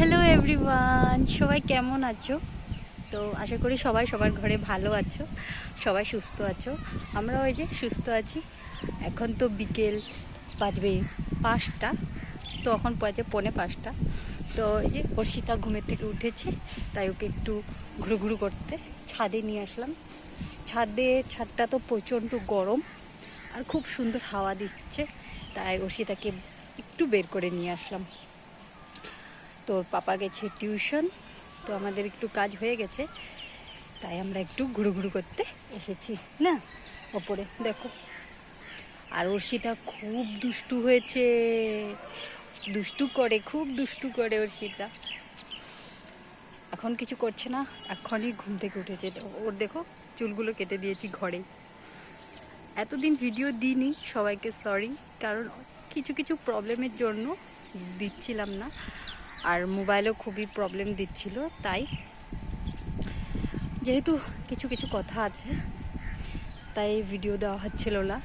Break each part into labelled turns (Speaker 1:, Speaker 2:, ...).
Speaker 1: Hello everyone সবাই কেমন আছো? তো আশা করি সবাই সবার ঘরে ভালো আছো, সবাই সুস্থ আছো। আমরা ওই যে সুস্থ আছি। এখন তো বিকেল বাজবে পাঁচটা, তো এখন বাজে পৌনে পাঁচটা। তো এই যে হর্ষিতা ঘুমের থেকে উঠেছে, তাই ওকে একটু ঘুরু ঘুরু করতে ছাদে নিয়ে আসলাম। ছাদে, ছাদটা তো প্রচণ্ড গরম আর খুব সুন্দর হাওয়া দিচ্ছে, তাই অর্ষিতাকে একটু বের করে নিয়ে আসলাম। তোর পাপা গেছে টিউশন, তো আমাদের একটু কাজ হয়ে গেছে, তাই আমরা একটু ঘুরু ঘুরু করতে এসেছি, না? ওপরে, দেখো। আর অর্ষিতা খুব দুষ্টু হয়েছে। দুষ্টু করে, খুব দুষ্টু করে অর্ষিতা। এখন কিছু করছে না এখনই ঘুম থেকে উঠেছে। ওর দেখো, চুলগুলো কেটে দিয়েছি ঘরে। এতদিন ভিডিও দিইনি সবাইকে সরি কারণ কিছু কিছু প্রবলেমের জন্য দিচ্ছিলাম না। আর মোবাইলেও খুবই প্রবলেম দিচ্ছিল, তাই যেহেতু কিছু কিছু কথা আছে, তাই ভিডিও দেওয়া হচ্ছিল না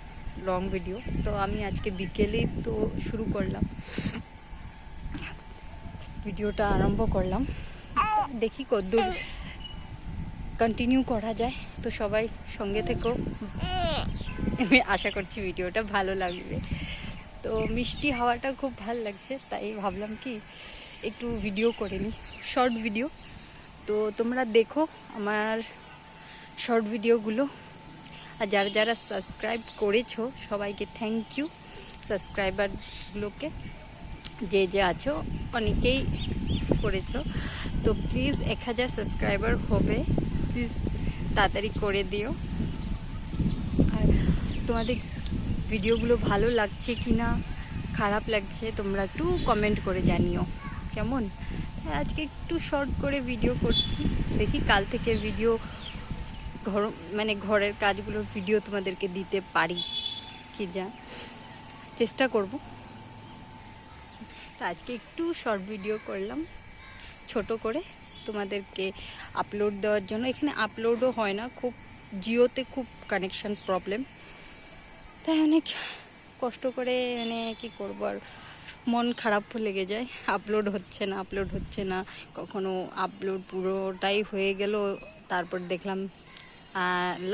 Speaker 1: লং ভিডিও তো আমি আজকে বিকেলেই তো শুরু করলাম। ভিডিওটা আরম্ভ করলাম। দেখি কদ্দূর কন্টিনিউ করা যায়। তো সবাই সঙ্গে থেকেও আমি আশা করছি ভিডিওটা ভালো লাগবে। তো মিষ্টি হাওয়াটা খুব ভালো লাগছে, তাই ভাবলাম কি একটু ভিডিও করে নিই শর্ট ভিডিও তো তোমরা দেখো আমার শর্ট ভিডিওগুলো আর যারা যারা সাবস্ক্রাইব করেছ, সবাইকে থ্যাংক ইউ সাবস্ক্রাইবারগুলোকে যে যে আছো, অনেকেই করেছ। তো প্লিজ এক হাজার সাবস্ক্রাইবার হবে। প্লিজ তাড়াতাড়ি করে দিও। আর তোমাদের ভিডিওগুলো ভালো লাগছে কি না খারাপ লাগছে, তোমরা একটু কমেন্ট করে জানিও। কেমন? হ্যাঁ, আজকে একটু শর্ট করে ভিডিও করছি। দেখি কাল থেকে ভিডিও ঘর মানে ঘরের কাজগুলোর ভিডিও তোমাদেরকে দিতে পারি কি যা। চেষ্টা করব। তা আজকে একটু শর্ট ভিডিও করলাম ছোট করে তোমাদেরকে আপলোড দেওয়ার জন্য। এখানে আপলোডও হয় না খুব জিওতে খুব কানেকশন প্রবলেম তাই অনেক কষ্ট করে মানে কি করব আর মন খারাপ লেগে যায়। আপলোড হচ্ছে না আপলোড হচ্ছে না। কখনো আপলোড পুরোটাই হয়ে গেল, তারপর দেখলাম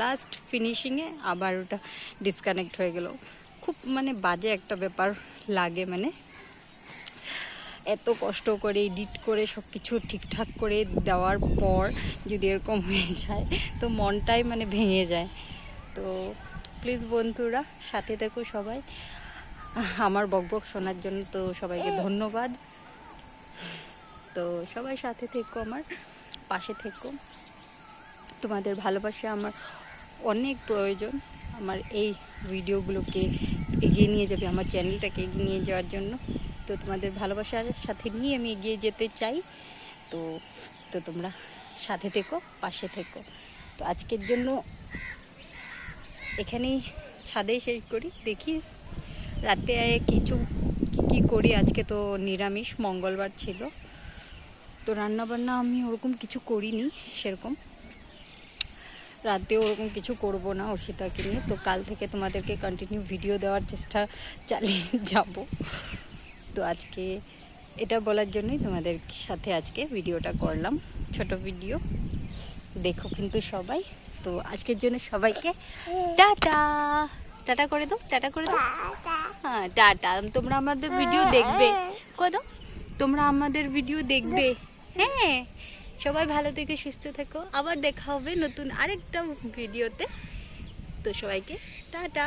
Speaker 1: লাস্ট ফিনিশিংয়ে আবার ওটা ডিসকানেক্ট হয়ে গেল। খুব মানে বাজে একটা ব্যাপার লাগে মানে। এত কষ্ট করে এডিট করে সব কিছু ঠিকঠাক করে দেওয়ার পর যদি এরকম হয়ে যায়, তো মনটাই মানে ভেঙে যায়। তো প্লিজ বন্ধুরা, সাথে থেকো সবাই। আমার বকবক শোনার জন্য তো সবাইকে ধন্যবাদ। তো সবাই সাথে থেকো আমার, পাশে থেকো। তোমাদের ভালোবাসা আমার অনেক প্রয়োজন। আমার এই ভিডিওগুলোকে এগিয়ে নিয়ে যাবে, আমার চ্যানেলটাকে এগিয়ে নিয়ে যাওয়ার জন্য। তো তোমাদের ভালোবাসার সাথে নিয়ে আমি এগিয়ে যেতে চাই। তো তো তোমরা সাথে থেকো, পাশে থেকো। তো আজকের জন্য এখানেই ছাদেই শেষ করি, দেখি রাতে কিছু কী কী করি? আজকে তো নিরামিষ, মঙ্গলবার ছিল। তো রান্নাবান্না আমি ওরকম কিছু করিনি সেরকম। রাতে ওরকম কিছু করব না অর্ষিতাকে নিয়ে। তো কাল থেকে তোমাদেরকে কন্টিনিউ ভিডিও দেওয়ার চেষ্টা চালিয়ে যাব। তো আজকে এটা বলার জন্যই তোমাদের সাথে আজকে ভিডিওটা করলাম। ছোট ভিডিও দেখো কিন্তু সবাই। তো আজকের জন্য সবাইকে টাটা। টাটা করে দাও, টাটা করে দাও। হ্যাঁ টাটা। তোমরা আমাদের ভিডিও দেখবে। কত? তোমরা আমাদের ভিডিও দেখবে। হ্যাঁ। সবাই ভালো থেকে সুস্থ থেকো। আবার দেখা হবে নতুন আরেকটা ভিডিওতে তো সবাইকে টাটা।